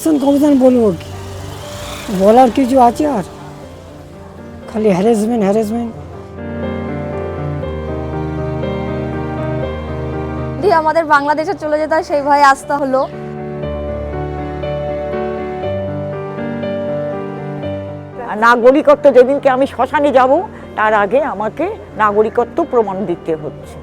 Election commission বলব কি? বলার কিছু আছে আর? খালি হ্যারাসমেন্ট হ্যারাসমেন্ট যদি আমাদের বাংলাদেশে চলে যেতে হয় সেই ভয়ে আসতে হলো। আর নাগরিকত্ব যেদিনকে আমি শ্মশানে যাব তার আগে আমাকে নাগরিকত্ব প্রমাণ দিতে হচ্ছে।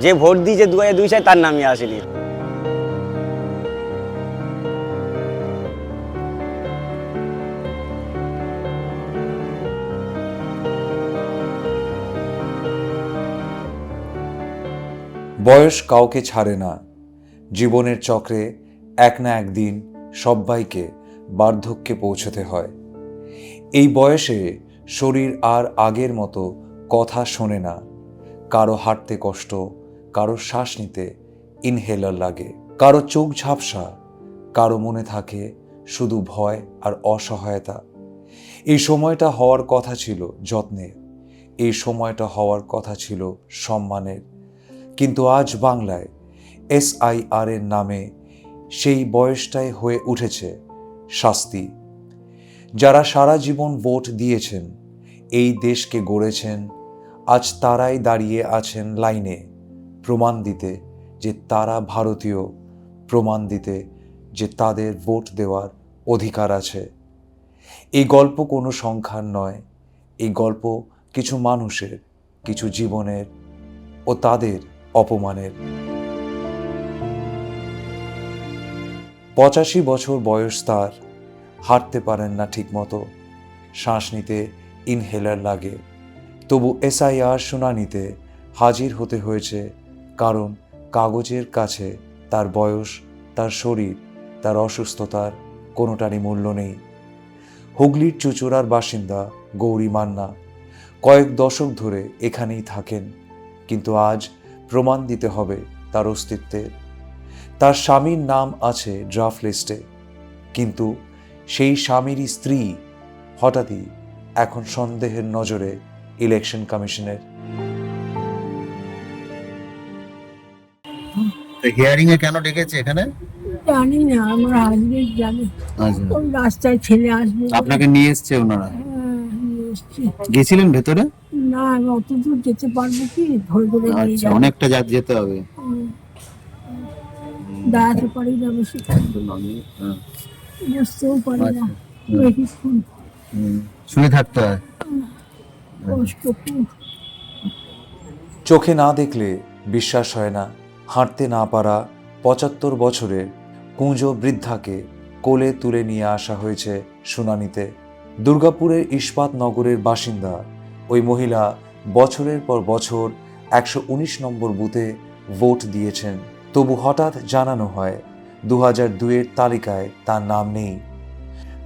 যে ভোট দিয়েছে দু হাজার দুই সালে, তার নামই আসেনি। বয়স কাউকে ছাড়ে না। জীবনের চক্রে এক না একদিন সব্বাইকে বার্ধক্যে পৌঁছতে হয়। এই বয়সে শরীর আর আগের মতো কথা শোনে না। কারও হাঁটতে কষ্ট কারও শ্বাস নিতে ইনহেলার লাগে, কারও চোখ ঝাপসা, কারও মনে থাকে শুধু ভয় আর অসহায়তা। এই সময়টা হওয়ার কথা ছিল যত্নের এই সময়টা হওয়ার কথা ছিল সম্মানের। কিন্তু আজ বাংলায় এসআইআর এর নামে সেই বয়সটাই হয়ে উঠেছে শাস্তি। যারা সারা জীবন ভোট দিয়েছেন, এই দেশকে গড়েছেন, আজ তারাই দাঁড়িয়ে আছেন লাইনে। প্রমাণ দিতে যে তারা ভারতীয়, প্রমাণ দিতে যে তাদের ভোট দেওয়ার অধিকার আছে। এই গল্প কোনো সংখ্যার নয়, এই গল্প কিছু মানুষের, কিছু জীবনের ও তাদের অপমানের। পঁচাশি বছর বয়স তার, হাঁটতে পারেন না ঠিকমতো, শ্বাস নিতে ইনহেলার লাগে। তবু এসআইআর শুনানিতে হাজির হতে হয়েছে কারণ কাগজের কাছে তার বয়স, তার শরীর, তার অসুস্থতার কোনোটারই মূল্য নেই। হুগলির চুচুড়ার বাসিন্দা গৌরী মান্না কয়েক দশক ধরে এখানেই থাকেন, কিন্তু আজ প্রমাণ দিতে হবে তার অস্তিত্বের। তার স্বামীর নাম আছে ড্রাফট লিস্টে, কিন্তু সেই স্বামীরই স্ত্রী হঠাৎই এখন সন্দেহের নজরে ইলেকশন কমিশনের হিয়ারিং এ কেন ডেকেছে এখানে? জানি না আমার হাজবেন্ড জানে। আচ্ছা। ওই রাস্তায় ছেলে আসবে। আপনাকে নিয়ে এসছে ওনারা? হ্যাঁ। গেছিলেন ভেতরে? না আমি অত দূর যেতে পারব কি? ধরে ধরে নিয়ে আচ্ছা যাব। অনেকটা যেতে হবে। দাঁড়াতে পারি না বেশিক্ষণ হ্যাঁ, বসতেও পারি না। আচ্ছা। বেশিক্ষণ। হুম। শুয়ে থাকতে হয়। কষ্ট খুব চোখে না দেখলে বিশ্বাস হয় না। হাঁটতে না পারা পঁচাত্তর বছরের কুঁজো বৃদ্ধাকে কোলে তুলে নিয়ে আসা হয়েছে শুনানিতে। দুর্গাপুরের ইস্পাত নগরের বাসিন্দা ওই মহিলা বছরের পর বছর একশো উনিশ নম্বর বুথে ভোট দিয়েছেন। তবু হঠাৎ জানানো হয় দু হাজার দুয়ের তালিকায় তার নাম নেই।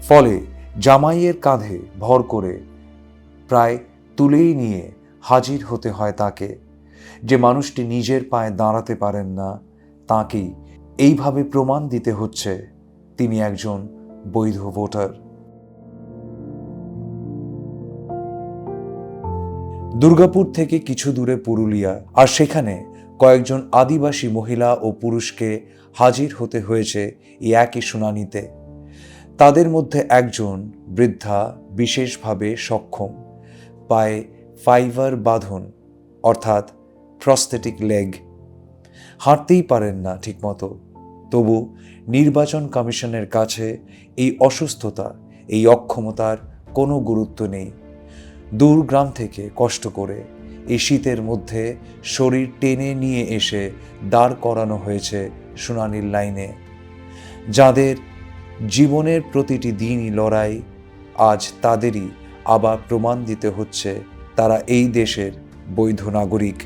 ফলে জামাইয়ের কাঁধে ভর করে প্রায় তুলেই নিয়ে হাজির হতে হয় তাকে। যে মানুষটি নিজের পায়ে দাঁড়াতে পারেন না তাকেই এইভাবে প্রমাণ দিতে হচ্ছে, তিনি একজন বৈধ ভোটার। দুর্গাপুর থেকে কিছু দূরে পুরুলিয়া, আর সেখানে কয়েকজন আদিবাসী মহিলা ও পুরুষকে হাজির হতে হয়েছে এই একই শুনানিতে। তাদের মধ্যে একজন বৃদ্ধা বিশেষভাবে সক্ষম, পায়ে ফাইবার বাঁধন, অর্থাৎ প্রস্থেটিক লেগ হাঁটতেই পারেন না ঠিকমতো। তবু নির্বাচন কমিশনের কাছে এই অসুস্থতা, এই অক্ষমতার কোনো গুরুত্ব নেই। দূর গ্রাম থেকে কষ্ট করে এই শীতের মধ্যে শরীর টেনে নিয়ে এসে দাঁড় করানো হয়েছে শুনানির লাইনে। যাদের জীবনের প্রতিটি দিনই লড়াই, আজ তাদেরই আবার প্রমাণ দিতে হচ্ছে তারা এই দেশের বৈধ নাগরিক।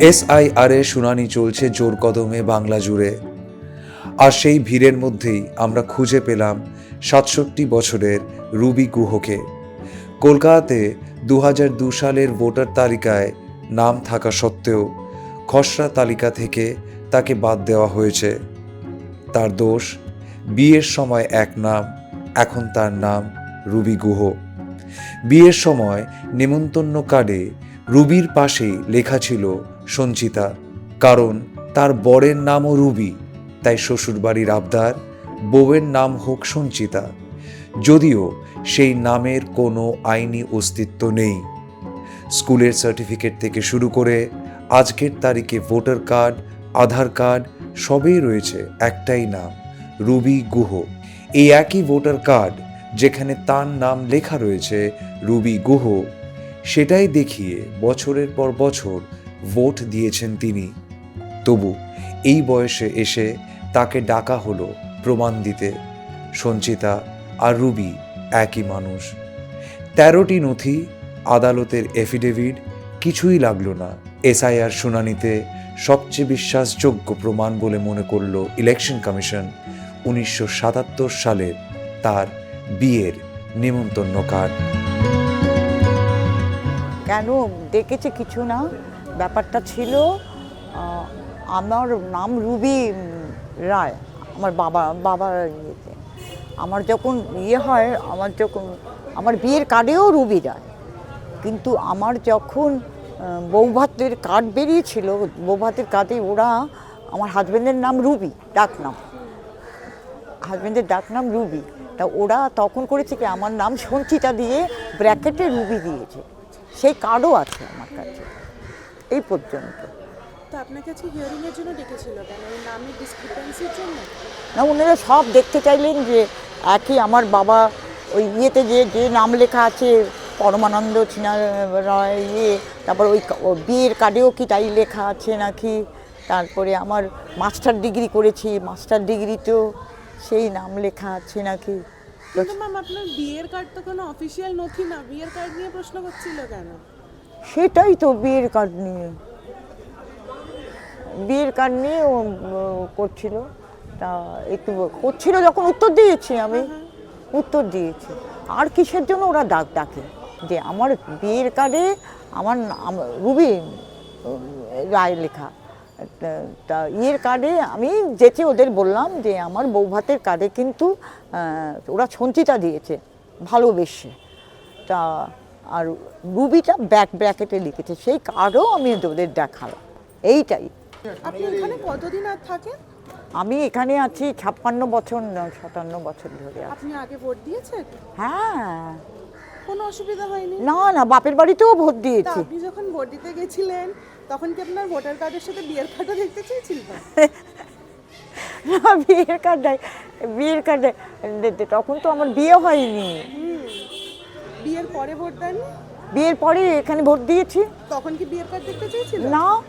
এসআইআর এর শুনানি চলছে জোর কদমে বাংলা জুড়ে। আর সেই ভিড়ের মধ্যেই আমরা খুঁজে পেলাম সাতষট্টি বছরের রুবি গুহকে। কলকাতাতে দু হাজার দু সালের ভোটার তালিকায় নাম থাকা সত্ত্বেও খসড়া তালিকা থেকে তাকে বাদ দেওয়া হয়েছে। তার দোষ, বিয়ের সময় এক নাম, এখন তার নাম রুবি গুহ। বিয়ের সময় নেমন্তন্ন কার্ডে রুবির পাশেই লেখা ছিল সঞ্চিতা, কারণ তার বরের নামও রুবি, তাই শ্বশুরবাড়ির আবদার, বউয়ের নাম হোক সঞ্চিতা। যদিও সেই নামের কোনো আইনি অস্তিত্ব নেই। স্কুলের সার্টিফিকেট থেকে শুরু করে আজকের তারিখে ভোটার কার্ড, আধার কার্ড সবই রয়েছে, একটাই নাম, রুবি গুহ। এই একই ভোটার কার্ড যেখানে তার নাম লেখা রয়েছে, রুবি গুহ, সেটাই দেখিয়ে বছরের পর বছর ভোট দিয়েছেন তিনি। তবু এই বয়সে এসে তাকে ডাকা হলো প্রমাণ দিতে। সঞ্চিতা আর রুবি একই মানুষ। তেরোটি নথি, আদালতের এফিডেভিট, কিছুই লাগল না। এসআইআর শুনানিতে সবচেয়ে বিশ্বাসযোগ্য প্রমাণ বলে মনে করল ইলেকশন কমিশন। উনিশশো সাতাত্তর সালের তার বিয়ের নিমন্ত্রণ কার্ড। কেন? ডেকেছে কিছু না? ব্যাপারটা ছিল আমার নাম রুবি রায়, আমার বাবা, বাবার ইয়েতে। আমার যখন ইয়ে হয়, আমার যখন, আমার বিয়ের কার্ডেও রুবি রায়। কিন্তু আমার যখন বৌভাতের কার্ড বেরিয়েছিল, বৌভাতের কার্ডে ওরা আমার হাজব্যান্ডের নাম রুবি, ডাক নাম। হাজব্যান্ডের ডাক নাম রুবি। তা ওরা তখন করেছে কি, আমার নাম সঞ্চিতা দিয়ে ব্র্যাকেটে রুবি দিয়েছে। সেই কার্ডও আছে আমার কাছে। এই পর্যন্ত। তো আপনাকে আজকে হিয়ারিং এর জন্য ডেকেছিল কেন? ওই নামের ডিসক্রিপেন্সির জন্য? না ওনারা সব দেখতে চাইলেন যে একই আমার বাবা ওই ইয়েতে যে যে নাম লেখা আছে পরমানন্দ চিনা রায় ইয়ে তারপর ওই বিয়ের কার্ডেও কি তাই লেখা আছে নাকি? তারপরে আমার মাস্টার ডিগ্রি করেছি মাস্টার ডিগ্রিতেও সেই নাম লেখা আছে নাকি? কিন্তু ম্যাম আপনার বিয়ের কার্ড তো কোনো অফিসিয়াল নথি না। বিয়ের কার্ড নিয়ে প্রশ্ন করছিল কেন? সেটাই তো বিয়ের কার্ড নিয়ে। বিয়ের কার্ড নিয়ে ও করছিল। তা একটু করছিল যখন উত্তর দিয়েছি আমি। উত্তর দিয়েছি। আর কিসের জন্য ওরা ডাক ডাকে? যে আমার বিয়ের কার্ডে আমার রুবি রায় লেখা। তা- তা ইয়ের কার্ডে আমি যেতে ওদের বললাম যে আমার বৌভাতের কার্ডে কিন্তু ওরা সঞ্চিতা দিয়েছে, ভালোবেসে। তা আর রুবিটা ব্যাক ব্র্যাকেটে লিখেছে সেই কার্ডও আমি ওদের দেখালাম এইটাই। আপনি এখানে কতদিন আর থাকেন? আমি এখানে আছি ছাপ্পান্ন বছর সাতান্ন বছর ধরে আপনি আগে ভোট দিয়েছেন? হ্যাঁ। কোনো অসুবিধা হয়নি? না না বাপের বাড়িতেও ভোট দিয়েছি। আপনি যখন ভোট দিতে গেছিলেন তখন কি আপনার ভোটার কার্ডের সাথে বিয়ের কার্ডও দেখতে চেয়েছিলেন? না বিয়ের কার্ড বিয়ের কার্ড তখন তো আমার বিয়ে হয়নি। বিয়ের পরে ভোট দেননি? বিয়ের পরে এখানে ভোট দিয়েছি। তখন কি বিয়ের কার্ড দেখতে না।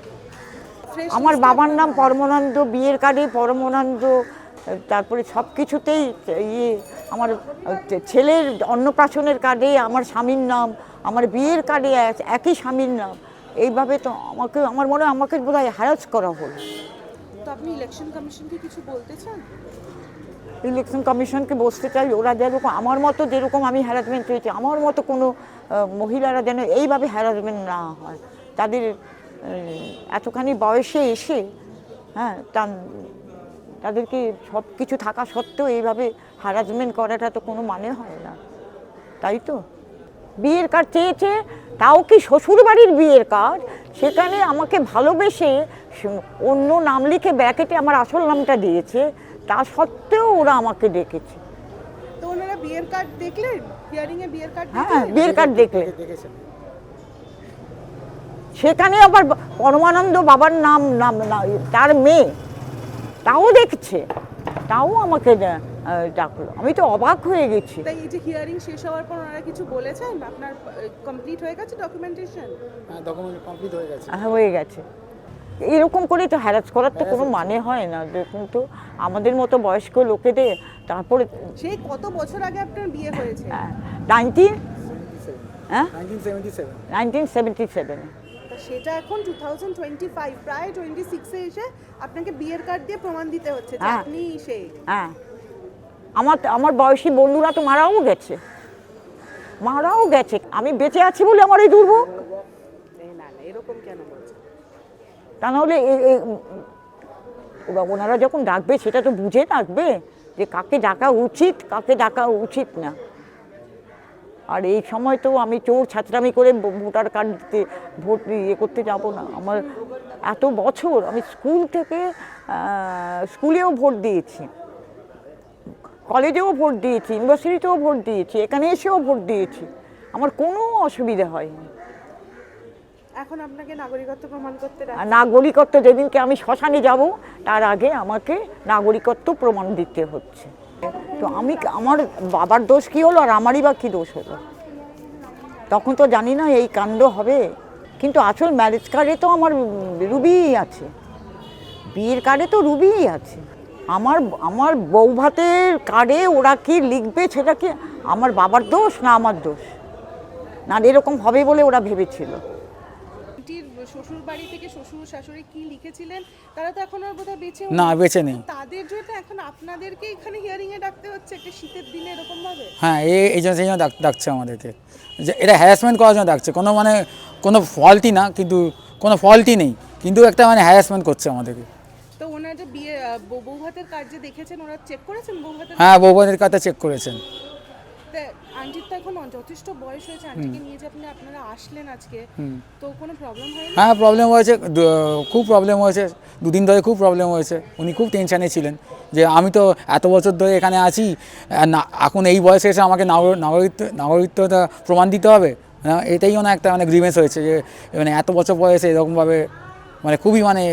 আমার বাবার নাম। পরমানন্দ বিয়ের কার্ডে পরমানন্দ তারপরে সব কিছুতেই ইয়ে আমার ছেলের অন্নপ্রাশনের কার্ডে আমার স্বামীর নাম আমার বিয়ের কার্ডে এক- একই স্বামীর নাম। এইভাবে তো আমাকে আমার মনে হয় আমাকে বোধ হয় হ্যারাস করা হলো। আপনি ইলেকশন কমিশনকে কিছু বলতে চান? ইলেকশন কমিশনকে বসতে চাই, ওরা যেরকম আমার মতো যেরকম আমি হ্যারাসমেন্ট হয়েছি আমার মতো কোনো মহিলারা যেন এইভাবে হ্যারাসমেন্ট না হয়। তাদের এতখানি বয়সে এসে হ্যাঁ তাদেরকে সব কিছু থাকা সত্ত্বেও এইভাবে হ্যারাসমেন্ট করাটা তো কোনো মানে হয় না। তাই তো? বিয়ের কার্ড চেয়েছে তাও কি শ্বশুর বাড়ির বিয়ের কার্ড সেখানে আমাকে ভালোবেসে অন্য নাম লিখে ব্যাকেটে আমার আসল নামটা দিয়েছে। তা সত্ত্বেও ওরা আমাকে ডেকেছে। তো ওনারা বিয়ের কার্ড দেখলেন? হিয়ারিং এ বিয়ের কার্ড হ্যাঁ বিয়ের কার্ড দেখলে সেখানে আবার পরমানন্দ বাবার নাম নাম তার মেয়ে তাও দেখছে। তাও আমাকে ডাকলো। আমি তো অবাক হয়ে গেছি। তাই এই যে হিয়ারিং শেষ হওয়ার পর ওনারা কিছু বলেছেন? আপনার কমপ্লিট হয়ে গেছে ডকুমেন্টেশন হ্যাঁ, হয়ে গেছে। এরকম করে তো হ্যারাস করার তো কোনো মানে হয় না। দেখুন তো আমাদের মতো বয়স্ক লোকেদের তারপরে সেই কত বছর আগে আপনার বিয়ে হয়েছে? নাইনটিন হ্যাঁ? নাইনটিন সেভেন্টি সেভেনে তা সেটা এখন টু থাউজেন্ড টোয়েন্টি ফাইভ প্রায় টোয়েন্টি সিক্সে এসে আপনাকে বিয়ের কার্ড দিয়ে প্রমাণ দিতে হচ্ছে হ্যাঁ। আপনি সেই। হ্যাঁ। আমার আমার বয়সী বন্ধুরা তো মারাও গেছে। মারাও গেছে। আমি বেঁচে আছি বলে আমার এই দুর্ভোগ? এরকম কেন তা নাহলে ওনারা যখন ডাকবে, সেটা তো বুঝে ডাকবে যে কাকে ডাকা উচিত, কাকে ডাকা উচিত না। আর এই সময় তো আমি চোর ছাত্রামি করে ভোটার কার্ড দিতে ভোট ইয়ে করতে যাব না। আমার এত বছর আমি স্কুল থেকে স্কুলেও ভোট দিয়েছি। কলেজেও ভোট দিয়েছি ইউনিভার্সিটিতেও ভোট দিয়েছি এখানে এসেও ভোট দিয়েছি। আমার কোনো অসুবিধা হয়নি। এখন আপনাকে নাগরিকত্ব প্রমাণ করতে নাগরিকত্ব যেদিনকে আমি শ্মশানে যাব তার আগে আমাকে নাগরিকত্ব প্রমাণ দিতে হচ্ছে। তো আমি আমার বাবার দোষ কী হলো আর আমারই বা কী দোষ হলো? তখন তো জানি না এই কাণ্ড হবে। কিন্তু আসল ম্যারেজ কার্ডে তো আমার রুবিই আছে। বিয়ের কার্ডে তো রুবিই আছে। আমার আমার বউ ভাতের কার্ডে ওরা কি লিখবে সেটা কি? আমার বাবার দোষ না আমার দোষ? না এরকম হবে বলে ওরা ভেবেছিল। শ্বশুর বাড়ি থেকে শ্বশুর শাশুড়ি কি লিখেছিলেন তারা তো এখন আর বোধহয় বেঁচে না বেঁচে নেই। তাদের জন্য এখন আপনাদেরকে এখানে হিয়ারিং এ ডাকতে হচ্ছে একটা শীতের দিনে এরকম ভাবে? হ্যাঁ এই এই জন্য সেই জন্য ডাকছে আমাদেরকে। যে এটা হ্যারাসমেন্ট করার জন্য ডাকছে। কোনো মানে কোনো ফল্টই না কিন্তু কোনো ফল্টই নেই। কিন্তু একটা মানে হ্যারাসমেন্ট করছে আমাদেরকে। যে বিয়ে বউ- বউ ভাতের কার্ড যে দেখেছেন ওরা চেক করেছেন বউ ভাতের হ্যাঁ বৌবাদের কাছে চেক করেছেন। আন্টির তো এখন যথেষ্ট বয়স হয়েছে আন্টিকে নিয়ে যে আপনি আপনারা আসলেন আজকে তো কোনো প্রবলেম হয়নি? হ্যাঁ প্রবলেম হয়েছে খুব প্রবলেম হয়েছে দুদিন ধরে খুব প্রবলেম হয়েছে। উনি খুব টেনশানে ছিলেন যে আমি তো এত বছর ধরে এখানে আছি না এখন এই বয়সে এসে আমাকে নাগর- নাগরিকত্ব নাগরিকত্বটা প্রমাণ দিতে হবে? এটাই না একটা মানে গ্রিভেন্স হয়েছে যে মানে এত বছর বয়সে এরকমভাবে মানে খুবই মানে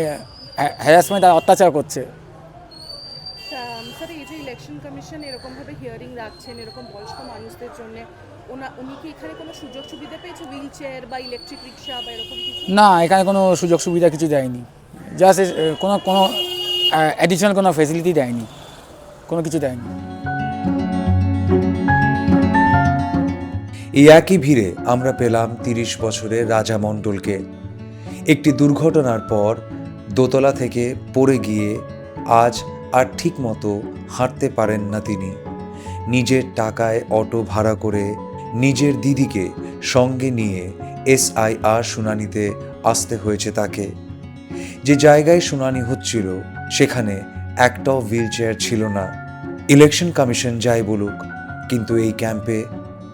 হ্যারাসমেন্ট আর অত্যাচার করছে। স্যার এই যে ইলেকশন কমিশন এরকম ভাবে হিয়ারিং রাখছেন এরকম বয়স্ক মানুষদের জন্য উনি কি এখানে কোনো সুযোগ সুবিধা পেয়েছে? হুইল চেয়ার বা ইলেকট্রিক রিক্সা বা এরকম কিছু? না এখানে কোনো সুযোগ সুবিধা কিছু দেয়নি। জাস্ট কোনো কোনো অ্যাডিশনাল কোনো ফেসিলিটি দেয়নি। কোনো কিছু দেয়নি। এই একই ভিড়ে আমরা পেলাম তিরিশ বছরের রাজা মণ্ডলকে। একটি দুর্ঘটনার পর দোতলা থেকে পড়ে গিয়ে আজ আর ঠিক মতো হাঁটতে পারেন না তিনি। নিজের টাকায় অটো ভাড়া করে নিজের দিদিকে সঙ্গে নিয়ে এসআইআর শুনানিতে আসতে হয়েছে তাকে। যে জায়গায় শুনানি হচ্ছিল, সেখানে একটাও হুইল চেয়ার ছিল না। ইলেকশন কমিশন যাই বলুক, কিন্তু এই ক্যাম্পে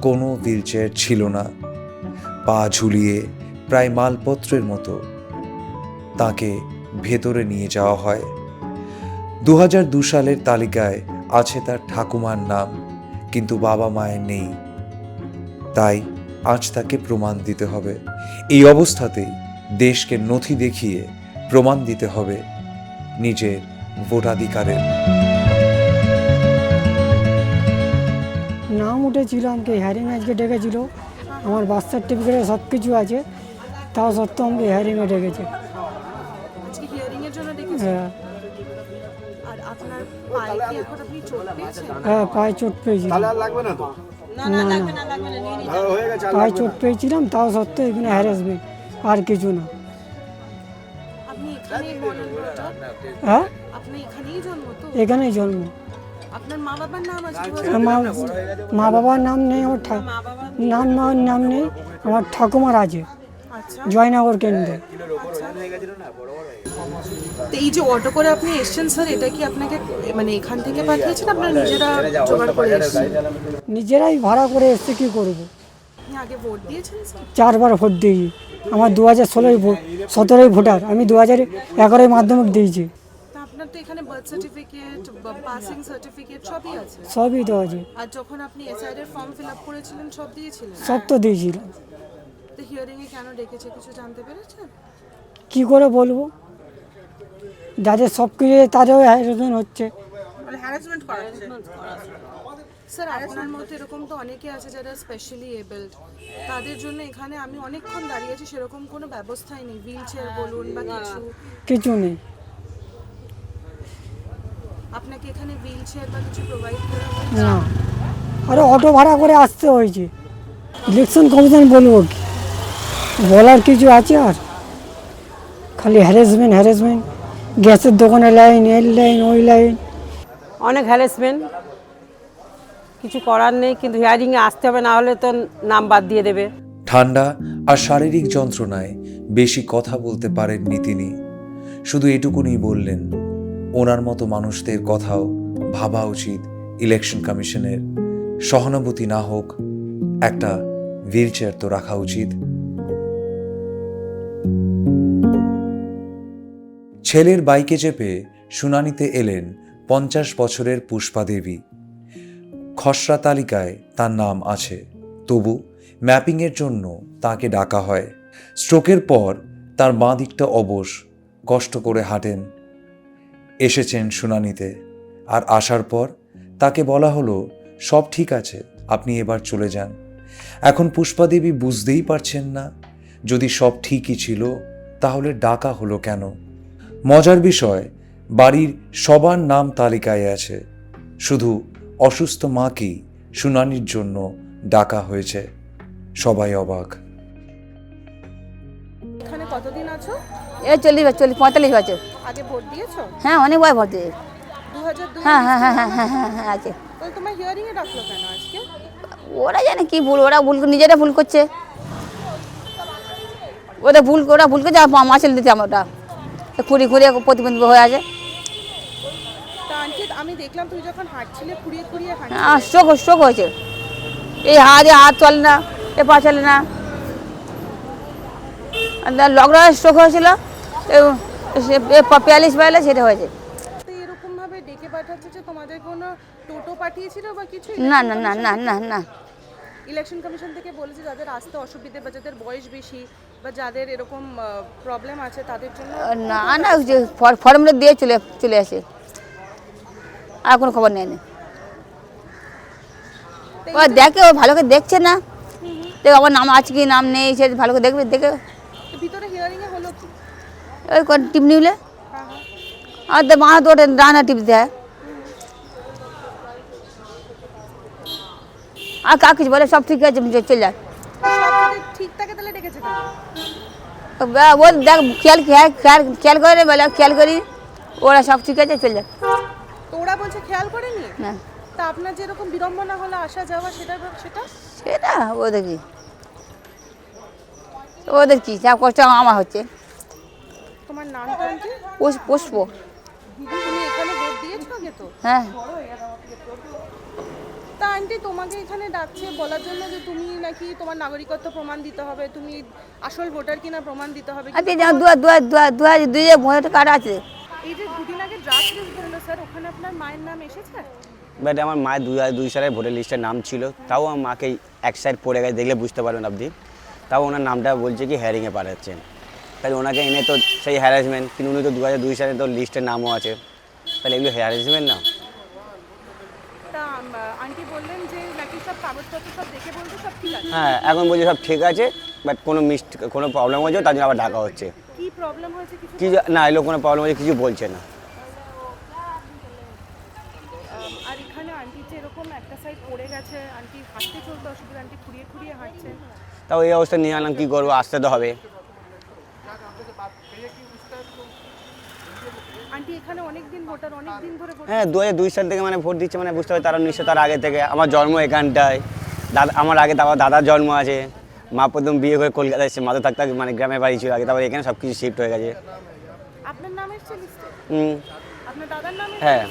কোনো হুইল চেয়ার ছিল না। পা ঝুলিয়ে প্রায় মালপত্রের মতো তাকে ভেতরে নিয়ে যাওয়া হয়। দু দু সালের তালিকায় আছে তার ঠাকুমার নাম, কিন্তু বাবা মায়ের নেই। তাই আজ তাকে প্রমাণ দিতে হবে। এই অবস্থাতেই দেশকে নথি দেখিয়ে প্রমাণ দিতে হবে নিজের ভোটাধিকারের। নাম উঠেছিল আমাকে হ্যারিং আজকে ডেকেছিল। আমার বার্থ সার্টিফিকেটে সব কিছু আছে, তাও সত্ত্বেও আমাকে হ্যারিংয়ে ডেকেছে। আজকে হিয়ারিং এর জন্য ডেকেছেন হ্যাঁ। আর আপনার পায়ে কি এখন আপনি চোট পেয়েছেন? হ্যাঁ পায়ে চোট পেয়েছিলাম না না পায়ে চোট পেয়েছিলাম তাও সত্ত্বেও এখানে হ্যারাসমেন্ট আর কিছু না। আপনি এখানেই হ্যাঁ? আপনি এখানেই জন্ম তো? এখানেই জন্ম। আপনার মা বাবার নাম আছে মা বাবার নাম নেই আমার নাম মার নাম নেই আমার ঠাকুমার আছে আচ্ছা। জয়নগর কেন্দ্রে। তো এই যে অটো করে আপনি এসছেন স্যার এটা কি আপনাকে মানে এখান থেকে পাঠিয়েছেন? আপনারা নিজেরা জোগাড় করে এসেছেন? নিজেরাই ভাড়া করে এসছে কী করব? আপনি আগে ভোট দিয়েছেন চারবার ভোট দিয়েছি। আমার দু হাজার ষোলোই ভোট সতেরোই ভোটার আমি দু হাজার এগারোই মাধ্যমিক দিয়েছি। তা আপনার তো এখানে বার্থ সার্টিফিকেট পাসিং সার্টিফিকেট সবই আছে? সবই তো আছে। আর যখন আপনি এসআইড এর ফর্ম ফিল আপ করেছিলেন সব দিয়েছিলেন? সব তো দিয়েছিলাম। তো হিয়ারিং এ কেন ডেকেছে কিছু জানতে পেরেছেন? কী করে বলব? যাদের সব কিছু তাদেরও হ্যারাসমেন্ট হচ্ছে। স্যার আপনার মতো এরকম তো অনেকে আছে যারা স্পেশালি এবলড তাদের জন্য এখানে আমি অনেকক্ষণ দাঁড়িয়ে আছি সেরকম কোনো ব্যবস্থাই নেই। হুইল চেয়ার বলুন বা কিছু। কিছু নেই। আপনাকে এখানে হুইল চেয়ার বা কিছু প্রোভাইড করা না। আরে অটো ভাড়া করে আসতে হয়েছে। ইলেকশন কমিশন বলব কি? বলার কিছু আছে আর? খালি হ্যারাসমেন্ট হ্যারাসমেন্ট গ্যাসের দোকানে লাইন এর লাইন ওই লাইন। অনেক হ্যারাসমেন্ট কিছু করার নেই কিন্তু হিয়ারিংয়ে আসতে হবে না হলে তো নাম বাদ দিয়ে দেবে। ঠান্ডা আর শারীরিক যন্ত্রণায় বেশি কথা বলতে পারেননি তিনি। শুধু এটুকুনি বললেন ওনার মতো মানুষদের কথাও ভাবা উচিত ইলেকশন কমিশনের সহানুভূতি না হোক একটা হুইল চেয়ার তো রাখা উচিত। ছেলের বাইকে চেপে শুনানিতে এলেন পঞ্চাশ বছরের পুষ্পা দেবী। খসড়া তালিকায় তার নাম আছে। তবু ম্যাপিংয়ের জন্য তাকে ডাকা হয়। স্ট্রোকের পর তার বাঁ দিকটা অবশ, কষ্ট করে হাঁটেন। এসেছেন শুনানিতে। আর আসার পর তাকে বলা হলো, সব ঠিক আছে, আপনি এবার চলে যান। এখন পুষ্পা দেবী বুঝতেই পারছেন না, যদি সব ঠিকই ছিল, তাহলে ডাকা হলো কেন? মজার বিষয় বাড়ির সবার নাম তালিকায় আছে। শুধু অসুস্থ মাকেই শুনানির জন্য ডাকা হয়েছে? সবাই অবাক। এখানে কতদিন আছো? এই চল্লিশ বছর চল্লিশ পঁয়তাল্লিশ বছর। আগে ভোট দিয়েছ? হ্যাঁ দুই হ্যাঁ হ্যাঁ হ্যাঁ হ্যাঁ হ্যাঁ হ্যাঁ হ্যাঁ আছে। তোমার হিয়ারিং এ ডাকলো কেন আজকে? ওরা জানে কি ভুল ওরা ভুল নিজেরা ভুল করছে। ওদের ভুল ওরা ভুল করছে মাছেল দিতে আমরা খুঁড়ি খুঁড়িয়ে প্রতিবন্ধী হয়ে আছে। আমি দেখলাম তুমি যখন হাঁটছিলে হ্যাঁ স্ট্রোক স্ট্রোক হয়েছে। এই হাত হাত চলে না এ পা চলে না। লকডাউনে স্ট্রোক হয়েছিল পেয়ালিশ পাইলে সেটা হয়েছে। তো এরকম ডেকে পাঠাচ্ছে যে তোমাদের কোনো টোটো পাঠিয়েছিল বা কিছু না না না না না না। ইলেকশন কমিশন থেকে বলেছে যাদের আসতে অসুবিধে বা যাদের বয়স বেশি বা যাদের এরকম প্রবলেম আছে তাদের জন্য না না যে ফর- ফর্মটা দিয়ে চলে চলে আসে। আর কোনো খবর নেই ও দেখে ও ভালো করে দেখছে না। দেখ আমার নাম আছে কি নাম নেই সে ভালো করে দেখবে দেখে। ভিতরে হিয়ারিং এ হলো কি? ওই কোন টিপ নিলে হ্যাঁ হ্যাঁ। আর তো মা তো ওটা ডানা টিপ দেয়। আর কাক বলে সব ঠিক আছে চলে যায় ঠিক থাকে তাহলে ডেকেছে ও দেখ খেয়াল খেয়াল খেয়াল করে রে বলে খেয়াল করি। ওরা সব ঠিক আছে চলে তো ওরা বলছে খেয়াল করেনি না? তা আপনার যেরকম বিড়ম্বনা হলো আসা যাওয়া সেটা সেটা? সেটা ওদের কি? ওদের কি যা কষ্ট আমার হচ্ছে। তোমার নামটা আন্টি পুষ পুষ্প। তুমি এখানে ভোট দিয়েছ আগে তো? হ্যাঁ। তা আন্টি তোমাকে এখানে ডাকছে বলার জন্য যে তুমি নাকি তোমার নাগরিকত্ব প্রমাণ দিতে হবে তুমি আসল ভোটার কিনা প্রমাণ দিতে হবে আচ্ছা যা দু দু দু দু হাজার দুই ভোটার কার্ড আছে। এই যে দুদিন আগে ড্রাফট লিস্ট বেরোলো স্যার ওখানে আপনার মায়ের নাম এসেছে? বাট আমার মায়ের দুই হাজার দুই সালের ভোটার লিস্টের নাম ছিল তাও আমার মাকে এক সাইড পড়ে গেছে দেখলে বুঝতে পারবেন আপনি। তাও ওনার নামটা বলছে কি হ্যারিংয়ে পাঠাচ্ছেন। তাহলে ওনাকে এনে তো সেই হ্যারাসমেন্ট কিন্তু উনি তো দু হাজার দুই সালে তো লিস্টের নামও আছে। তাহলে এগুলো হ্যারাসমেন্ট না? আন্টি বললেন যে নাকি সব কাগজপত্র সব দেখে বলতে সব ঠিক আছে? হ্যাঁ এখন বলছে সব ঠিক আছে বাট কোনো মিস্ট কোনো প্রবলেম হয়েছে তার জন্য আবার ডাকা হচ্ছে। কি প্রবলেম হয়েছে কিছু কি না এগুলো কোনো প্রবলেম হয়েছে কিছু বলছে না। আর এখানে আন্টি যে এরকম একটা সাইড পড়ে গেছে আন্টি হাঁটতে চলতে অসুবিধা আন্টি খুঁড়িয়ে খুঁড়িয়ে হাঁটছে। তাও এই অবস্থা নিয়ে আনলাম কী করব আসতে তো হবে আন্টি এখানে অনেক দিন ভোটার অনেক দিন ধরে ভোট হ্যাঁ দু হাজার দুই সাল থেকে মানে ভোট দিচ্ছে মানে বুঝতে হবে তারা নিশ্চয় তার আগে থেকে। আমার জন্ম এখানটায়। দাদা আমার আগে তারপর দাদার জন্ম আছে। মা প্রথম বিয়ে করে কলকাতা এসেছে মাথা থাকতে মানে গ্রামের বাড়ি ছিল আগে তারপর এখানে সব কিছু শিফট হয়ে গেছে। হুম? হ্যাঁ।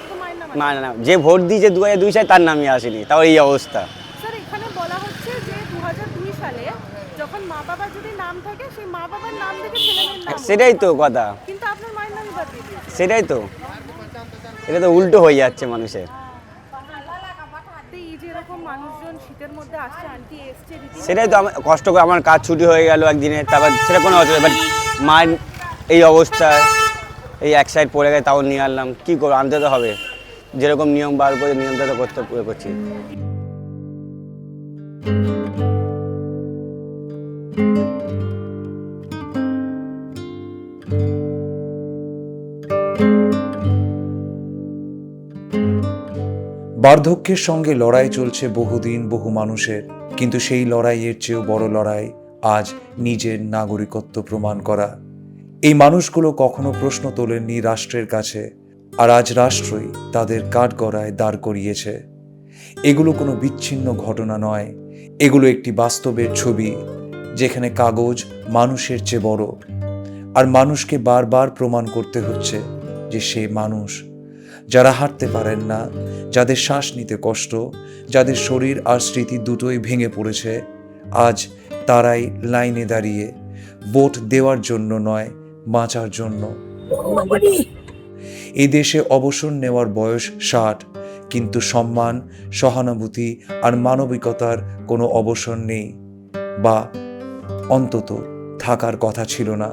শুধু মায়ের নাম মা না না, যে ভোট দিয়েছে দু হাজার দুই সালে তার নামই আসেনি তাও এই অবস্থা। সেটাই তো কথা। সেটাই তো। এটা তো উল্টো হয়ে যাচ্ছে মানুষের। সেটাই তো আমার কষ্ট করে আমার কাজ ছুটি হয়ে গেল একদিনে তারপর সেটা কোনো অসুবিধা বাট মায়ের এই অবস্থায় এই এক সাইড পড়ে গেছে তাও নিয়ে আনলাম কী করব আনতে তো হবে। যেরকম নিয়ম বার করে নিয়মটা তো করতে পুরো করছি। বার্ধক্যের সঙ্গে লড়াই চলছে বহুদিন বহু মানুষের, কিন্তু সেই লড়াইয়ের চেয়েও বড় লড়াই আজ নিজের নাগরিকত্ব প্রমাণ করা। এই মানুষগুলো কখনো প্রশ্ন তোলেননি রাষ্ট্রের কাছে, আর আজ রাষ্ট্রই তাদের কাঠগড়ায় দাঁড় করিয়েছে। এগুলো কোনো বিচ্ছিন্ন ঘটনা নয়, এগুলো একটি বাস্তবের ছবি, যেখানে কাগজ মানুষের চেয়ে বড়। আর মানুষকে বারবার প্রমাণ করতে হচ্ছে যে সে মানুষ, যারা হাঁটতে পারেন না যাদের শ্বাস নিতে কষ্ট, যাদের শরীর আর স্মৃতি দুটোই ভেঙে পড়েছে, আজ তারাই লাইনে দাঁড়িয়ে ভোট দেওয়ার জন্য নয়, বাঁচার জন্য। এই দেশে অবসর নেওয়ার বয়স ষাট, কিন্তু সম্মান, সহানুভূতি আর মানবিকতার কোনো অবসর নেই বা অন্তত থাকার কথা ছিল না।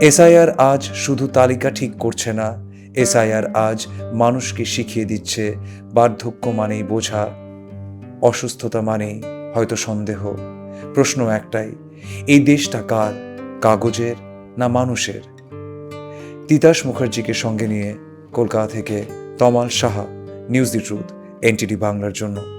এসআইআর আজ শুধু তালিকা ঠিক করছে না এসআইআর আজ মানুষকে শিখিয়ে দিচ্ছে বার্ধক্য মানেই বোঝা, অসুস্থতা মানেই হয়তো সন্দেহ। প্রশ্ন একটাই, এই দেশটা কার, কাগজের না মানুষের? তিতাস মুখার্জিকে সঙ্গে নিয়ে কলকাতা থেকে Tamal Saha, news the truth, NTD বাংলার জন্য।